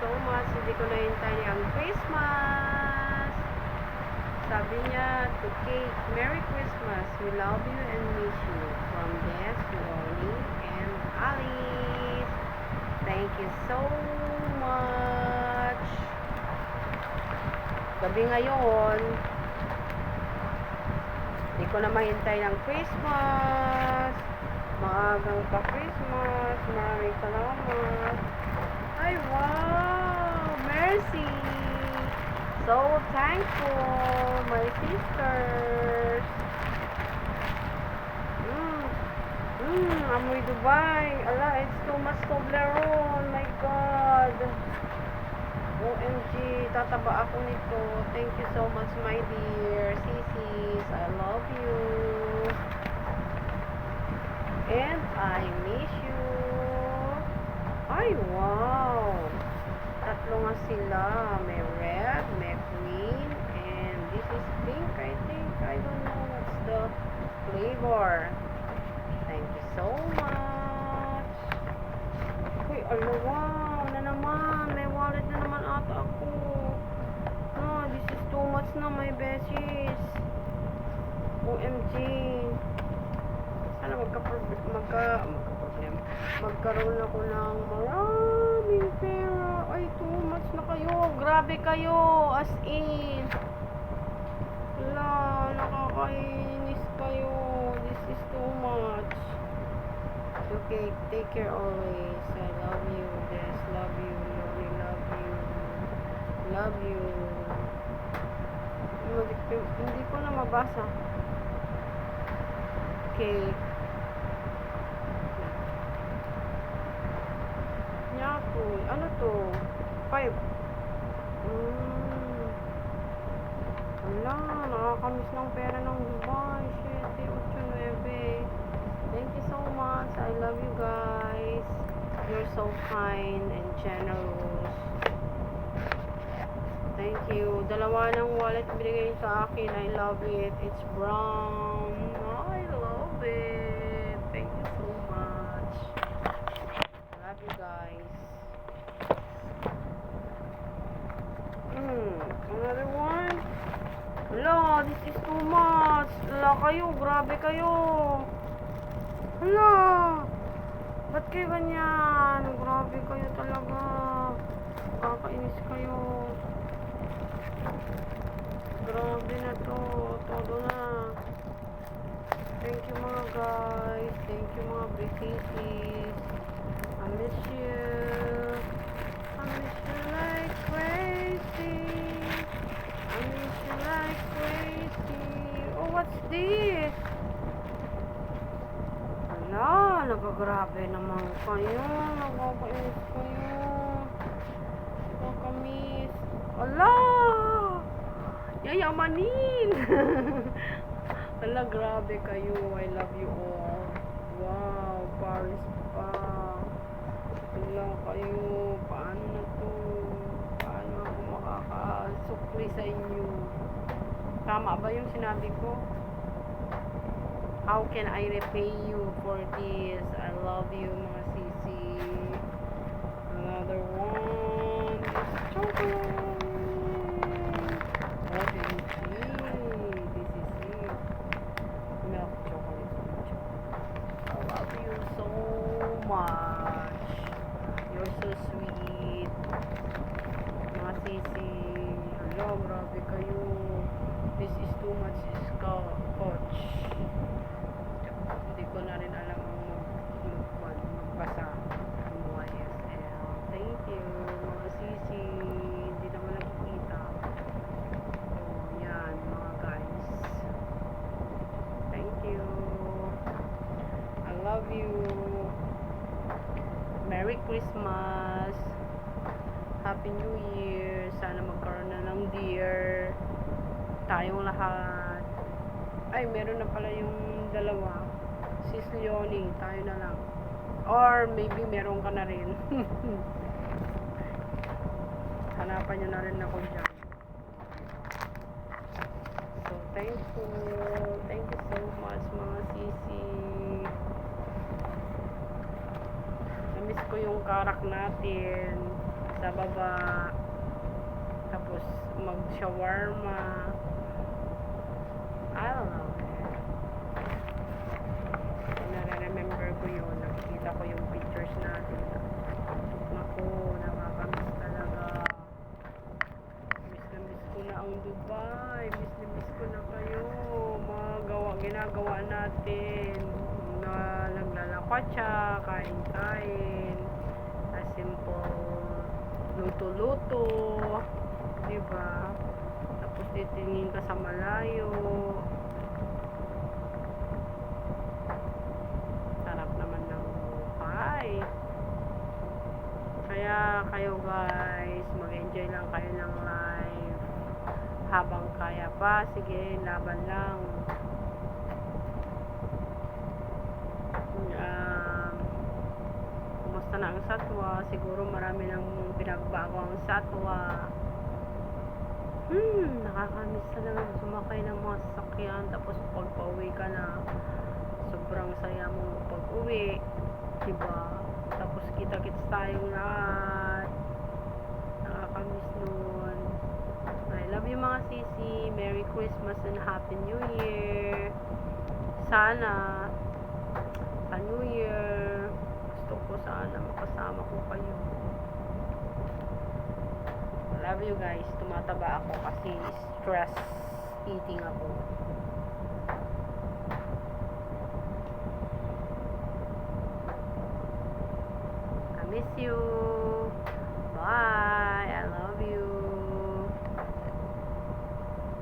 so much. Hindi ko nahintay ang Christmas. Sabi niya to Kate, Merry Christmas. We love you and miss you. From Des, Ronnie, and Alice. Thank you so much. Gabi ngayon, hindi ko na mahintay ng Christmas. Maagang pa Christmas. Maraming salamat. Ay, wow! Mercy! So thankful, my sisters. Mm. Mm, amoy Dubai. Ala, it's too much Toblerone. My God. OMG, tataba ako nito. Thank you so much, my dear. Sisis, I love you. And I miss you. Ay, wow. Tatlo nga sila. May red, may green, and this is pink, I think. I don't know what's the flavor. Thank you so much. Uy, ano, wow. Na naman. May wallet na naman ata ako. No, this is too much na, my besties. OMG. Sana magka magka magka-problem. Magkaroon ako ng maraming pera. Ay, too much na kayo. Grabe kayo. As in. Wala, nakakainis kayo. This is too much. Okay, take care always. I love you. Yes, love you. Love love you. Love you. Hindi ko na mabasa. Okay. Yaku. Ano to? Five. Mm. Wala. Nakakamiss ng pera ng Dubai. 7, 8, 9. Thank you so much. I love you guys. You're so kind and generous. Thank you. Dalawa ng wallet binigay sa akin. I love it. It's brown. I love it. Thank you so much. I love you guys. Hmm. Another one. Hala, this is too much. Hala kayo, grabe kayo. Hala. Ba't kayo ganyan? Grabe kayo talaga. Kakainis kayo. Grabe na to. Todo na. Thank you mga guys. Thank you mga BKCs. Nagagrabe naman kayo. Nagkakainis kayo. Nakakamiss. Ala! Yayamanin! Ala, grabe kayo. I love you all. Wow, Paris pa. Ala kayo. Paano na to? Paano ako makakasukli sa inyo? Tama ba yung sinabi ko? How can I repay you for this? I love you, mga sisi. Another one. Chocolate. What do you see? This is it. Milk chocolate. I love you so much. You're so sweet. Mga sisi. Hello, grabe kayo. This is too much scotch. Hindi ko na rin alam ang mag, mag, magbasa ng YSL. Thank you, mga sisi. Hindi naman nakikita. So, yan, mga guys. Thank you. I love you. Merry Christmas. Happy New Year. Sana magkaroon na ng deer. Tayong lahat. Ay, meron na pala yung dalawa. Sis Leonie, tayo na lang. Or maybe meron ka na rin. Hanapan nyo na rin ako dyan. So, thank you. Thank you so much, mga sisi. Namiss ko yung karak natin. sa baba. Tapos mag-shawarma. I don't know. Nare-remember ko yun. Nakikita ko yung pictures natin. Naku, nakakamiss talaga. Miss na miss ko na Dubai. Miss na miss ko na kayo. Mga gawa, ginagawa natin. Na naglalakotsa, kain-kain. A simple luto-luto. Diba? Tapos titingin ka sa malayo. Sarap naman ng buhay. Kaya kayo guys, mag-enjoy lang kayo ng life. Habang kaya pa, sige, laban lang. Um, kumusta na ang satwa? Siguro marami nang pinagbago ang satwa. Hmm, nakakamiss talaga sumakay ng mga sasakyan. Tapos pag pauwi ka na, sobrang saya mo pag uwi. Diba? Tapos kita-kits tayong lahat. Nakakamiss nun. Love you mga sisi. Merry Christmas and Happy New Year. Sana sa New Year, gusto ko sana makasama ko kayo. Love you guys. Tumataba ako kasi stress eating ako. I miss you.